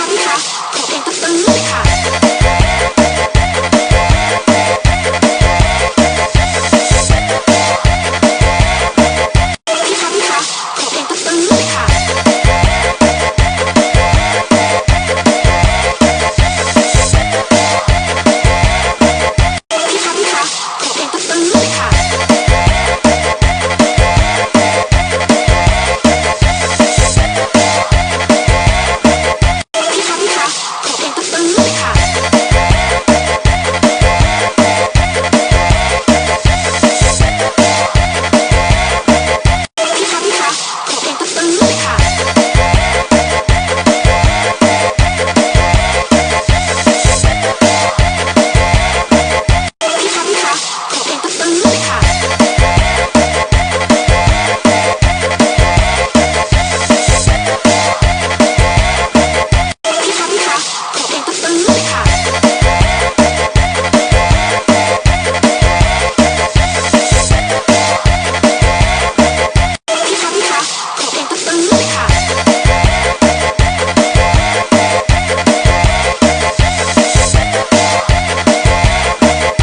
คะพี่คะขอเพลงตึ้งๆเลยค่ะ balloon.